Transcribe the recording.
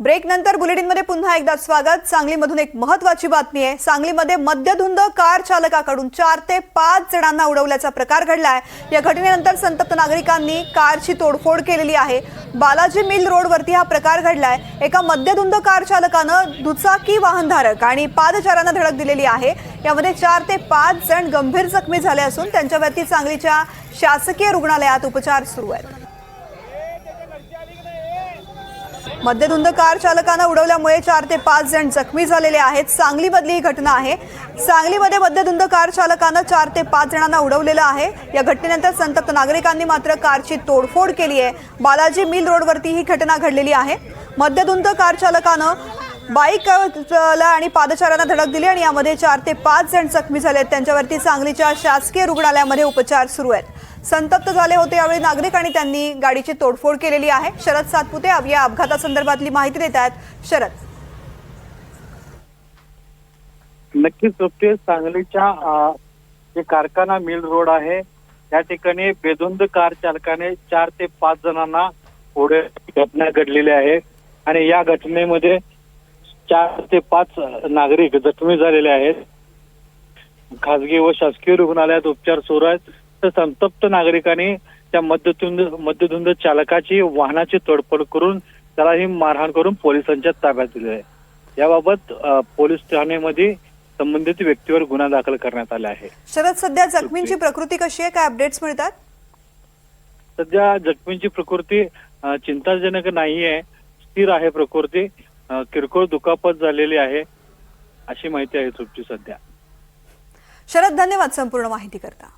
Break नंतर बुलेटिनमध्ये पुन्हा एकदा स्वागत. सांगलीमधून एक महत्वाची बातमी आहे. सांगलीमध्ये मद्यधुंद कार चालकाकडून चार ते पाच जणांना उडवल्याचा प्रकार घडलाय. या घटनेनंतर संतप्त नागरिकांनी कारची तोडफोड केलेली आहे. बालाजी मिल रोडवरती हा प्रकार घडलाय. एका मद्यधुंद कार चालकानं दुचाकी वाहनधारक आणि पादचाऱ्यांना धडक दिलेली आहे. यामध्ये चार ते पाच जण गंभीर जखमी झाले असून त्यांच्यावरती सांगलीच्या शासकीय रुग्णालयात उपचार सुरू आहेत. मध्यधुंद कार चालकानं उडवल्यामुळे चार ते पाच जण जखमी झालेले आहेत. सांगलीमधली ही घटना आहे. सांगलीमध्ये मध्यधुंद कार चालकानं चार ते पाच जणांना उडवलेलं आहे. या घटनेनंतर संतप्त नागरिकांनी मात्र कारची तोडफोड केली आहे. बालाजी मिल रोडवरती ही घटना घडलेली आहे. मध्यधुंद कार चालकानं बाईकला आणि पादचाऱ्यांना धडक दिली आणि यामध्ये चार ते पाच जण जखमी झाले आहेत त्यांच्यावरती सांगलीच्या शासकीय रुग्णालयामध्ये उपचार सुरू आहेत. संतप्त झाले होते यावेळी नागरिक आणि त्यांनी गाडीची तोडफोड केलेली आहे. शरद सातपुते या अपघातासंदर्भातली माहिती देत आहेत. शरद. नक्कीच सोबते सांगलीच्या जे कारखाना मिल रोड आहे त्या ठिकाणी बेधुंद कार चालकाने चार ते पाच जणांना पुढे घटना घडलेली आहे. आणि या घटनेमध्ये चार ते पाच नागरिक जखमी झालेले आहेत. खासगी व शासकीय रुग्णालयात उपचार सुरू आहेत. तर संतप्त नागरिकांनी त्या मध्यधुंद मध्यधुंद चालकाची वाहनाची तोडफोड करून त्याला ही मारहाण करून पोलिसांच्या ताब्यात दिली आहे. याबाबत पोलीस ठाण्यामध्ये संबंधित व्यक्तीवर गुन्हा दाखल करण्यात आला आहे. शरद सध्या जखमींची प्रकृती कशी आहे? काय अपडेट्स मिळतात? सध्या जखमींची प्रकृती चिंताजनक नाही आहे स्थिर आहे प्रकृती. किरकोळ दुखापत झालेली आहे अशी माहिती आहे चुपची सध्या. शरद धन्यवाद संपूर्ण माहिती करता